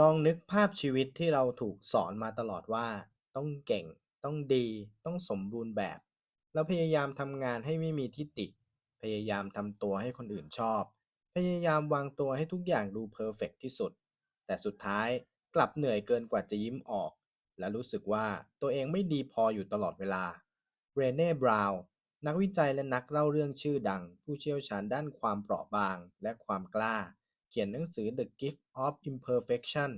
ลองนึกภาพชีวิตที่เราถูกสอนมาตลอดว่า ต้องเก่ง ต้องดี ต้องสมบูรณ์แบบแล้วพยายามทำงานให้ไม่มีทิฏฐิพยายามทำตัวให้คนอื่นชอบ พยายามวางตัวให้ทุกอย่างดูเพอร์เฟกต์ที่สุด แต่สุดท้ายกลับเหนื่อยเกินกว่าจะยิ้มออก และรู้สึกว่าตัวเองไม่ดีพออยู่ตลอดเวลา เรเน่บราวน์นักวิจัยและนักเล่าเรื่องชื่อดัง ผู้เชี่ยวชาญด้านความเปราะบางและความกล้า ขียนหนังสือ The Gift of Imperfection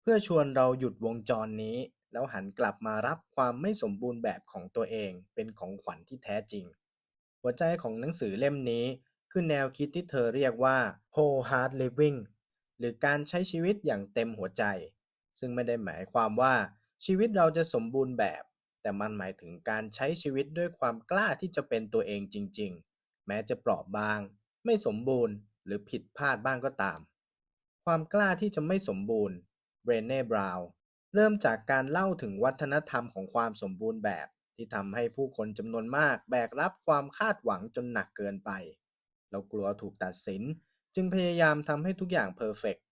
เพื่อชวนเราหยุดวงจรนี้ แล้วหันกลับมารับความไม่สมบูรณ์แบบของตัวเองเป็นของขวัญที่แท้จริง หัวใจของหนังสือเล่มนี้คือแนวคิดที่เธอเรียกว่า whole heart living หรือการใช้ชีวิตอย่างเต็มหัวใจ ซึ่งไม่ได้หมายความว่าชีวิตเราจะสมบูรณ์แบบ แต่มันหมายถึงการใช้ชีวิตด้วยความกล้าที่จะเป็นตัวเองจริง ๆ แม้จะเปราะบาง ไม่สมบูรณ์ หรือผิดพลาดบ้างก็ตาม ความกล้าที่จะไม่สมบูรณ์เบรเน่บราวน์เริ่มจากการเล่าถึงวัฒนธรรมของความสมบูรณ์แบบ ที่ทำให้ผู้คนจำนวนมากแบกรับความคาดหวังจนหนักเกินไป เรากลัวถูกตัดสิน จึงพยายามทำให้ทุกอย่างเพอร์เฟกต์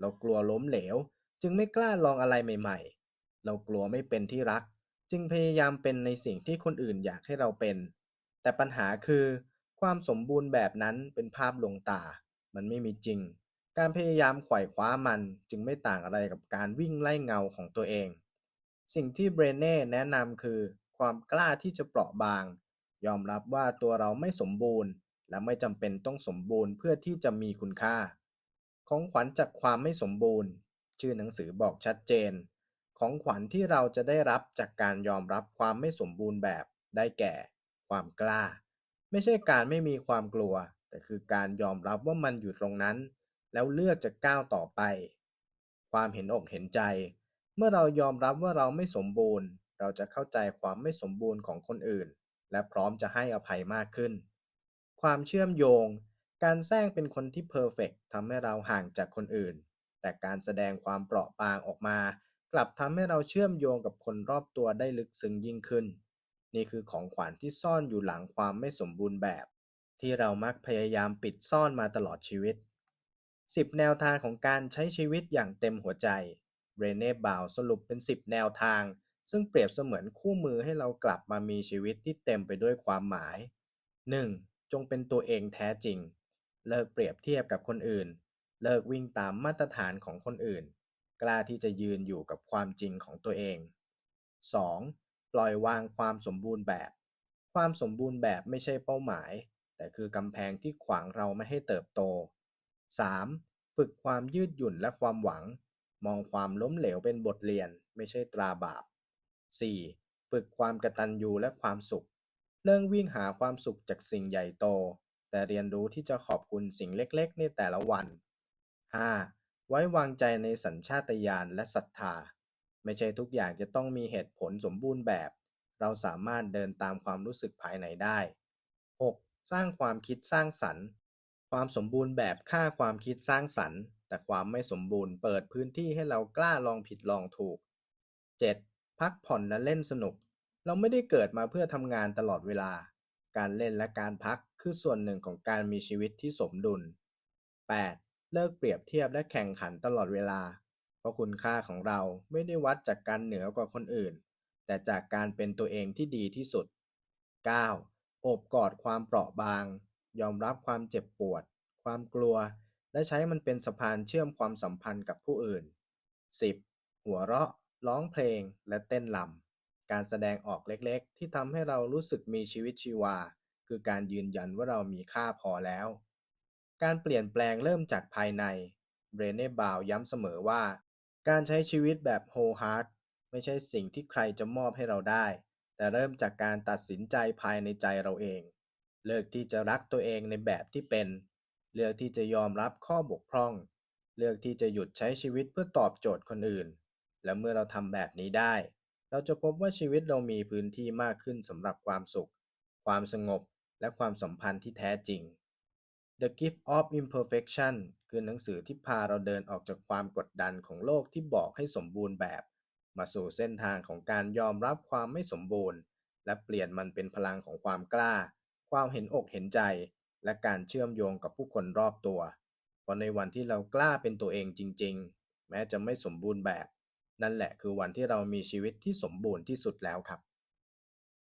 เรากลัวล้มเหลว จึงไม่กล้าลองอะไรใหม่ ๆ เรากลัวไม่เป็นที่รัก จึงพยายามเป็นในสิ่งที่คนอื่นอยากให้เราเป็น แต่ปัญหาคือ ความสมบูรณ์แบบนั้นเป็นภาพลวงตา มันไม่มีจริง การพยายามไขว่คว้ามันจึงไม่ต่างอะไรกับการวิ่งไล่เงาของตัวเอง สิ่งที่เบรเน่แนะนำคือ ความกล้าที่จะเปราะบาง ยอมรับว่าตัวเราไม่สมบูรณ์ และไม่จำเป็นต้องสมบูรณ์เพื่อที่จะมีคุณค่า ของขวัญจากความไม่สมบูรณ์ ชื่อหนังสือบอกชัดเจน ของขวัญที่เราจะได้รับจากการยอมรับความไม่สมบูรณ์แบบได้แก่ ความกล้า ไม่ใช่การไม่มีความกลัว แต่คือการยอมรับว่ามันอยู่ตรงนั้น แล้วเลือกจะก้าวต่อไป ความเห็นอกเห็นใจ เมื่อเรายอมรับว่าเราไม่สมบูรณ์ เราจะเข้าใจความไม่สมบูรณ์ของคนอื่น และพร้อมจะให้อภัยมากขึ้น ความเชื่อมโยง การแสร้งเป็นคนที่เพอร์เฟกทำให้เราห่างจากคนอื่น แต่การแสดงความเปราะบางออกมา กลับทำให้เราเชื่อมโยงกับคนรอบตัวได้ลึกซึ้งยิ่งขึ้น นี่คือของขวัญที่ซ่อนอยู่หลังความไม่สมบูรณ์แบบ ที่เรามักพยายามปิดซ่อนมาตลอดชีวิต 10 แนวทางของการใช้ชีวิตอย่างเต็มหัวใจ เรเน่บาวสรุปเป็น 10 แนวทาง ซึ่งเปรียบเสมือนคู่มือให้เรากลับมามีชีวิตที่เต็มไปด้วยความหมาย 1. จงเป็นตัวเองแท้จริง เลิกเปรียบเทียบกับคนอื่น เลิกวิ่งตามมาตรฐานของคนอื่น กล้าที่จะยืนอยู่กับความจริงของตัวเอง 2. ปล่อยวางความสมบูรณ์แบบ ความสมบูรณ์แบบไม่ใช่เป้าหมาย แต่คือกำแพงที่ขวางเราไม่ให้เติบโต 3. ฝึกความยืดหยุ่นและความหวัง มองความล้มเหลวเป็นบทเรียนไม่ใช่ตราบาป 4. ฝึกความกตัญญูและความสุขเลิกวิ่งหาความสุขจากสิ่งใหญ่โต แต่เรียนรู้ที่จะขอบคุณสิ่งเล็กๆ ในแต่ละวัน 5. ไว้วางใจในสัญชาตญาณและศรัทธา ไม่ใช่ทุกอย่างจะต้องมีเหตุผลสมบูรณ์แบบ เราสามารถเดินตามความรู้สึกภายในได้ 6. สร้างความคิดสร้างสรรค์ ความสมบูรณ์แบบฆ่าความคิดสร้างสรรค์ แต่ความไม่สมบูรณ์เปิดพื้นที่ให้เรากล้าลองผิดลองถูก 7. พักผ่อนและเล่นสนุก เราไม่ได้เกิดมาเพื่อทำงานตลอดเวลา การเล่นและการพักคือส่วนหนึ่งของการมีชีวิตที่สมดุล 8. เลิกเปรียบเทียบและแข่งขันตลอดเวลา เพราะคุณค่าของเราไม่ได้วัดจากการเหนือกว่าคนอื่น แต่จากการเป็นตัวเองที่ดีที่สุด 9. โอบกอดความเปราะบาง ยอมรับความเจ็บปวด ความกลัว และใช้มันเป็นสะพานเชื่อมความสัมพันธ์กับผู้อื่น 10. หัวเราะ ร้องเพลง และเต้นรำการแสดงออกเล็กๆ ที่ทำให้เรารู้สึกมีชีวิตชีวา คือการยืนยันว่าเรามีค่าพอแล้ว การเปลี่ยนแปลงเริ่มจากภายใน เบรเน่บาวย้ำเสมอว่า การใช้ชีวิตแบบ whole heart ไม่ใช่สิ่งที่ใครจะมอบให้เราได้ แต่เริ่มจากการตัดสินใจภายในใจเราเอง เลิกที่จะรักตัวเองในแบบที่เป็น เลือกที่จะยอมรับข้อบกพร่อง เลือกที่จะหยุดใช้ชีวิตเพื่อตอบโจทย์คนอื่น และเมื่อเราทำแบบนี้ได้ เราจะพบว่าชีวิตเรามีพื้นที่มากขึ้นสำหรับความสุข ความสงบ และความสัมพันธ์ที่แท้จริง The Gift of Imperfection คือหนังสือที่พาเราเดินออกจากความกดดันของโลกที่บอกให้สมบูรณ์แบบ มาสู่เส้นทางของการยอมรับความไม่สมบูรณ์ และเปลี่ยนมันเป็นพลังของความกล้า ความเห็นอกเห็นใจ และการเชื่อมโยงกับผู้คนรอบตัว เพราะในวันที่เรากล้าเป็นตัวเองจริง ๆ แม้จะไม่สมบูรณ์แบบ นั่นแหละคือวันที่เรามีชีวิตที่สมบูรณ์ที่สุดแล้วครับ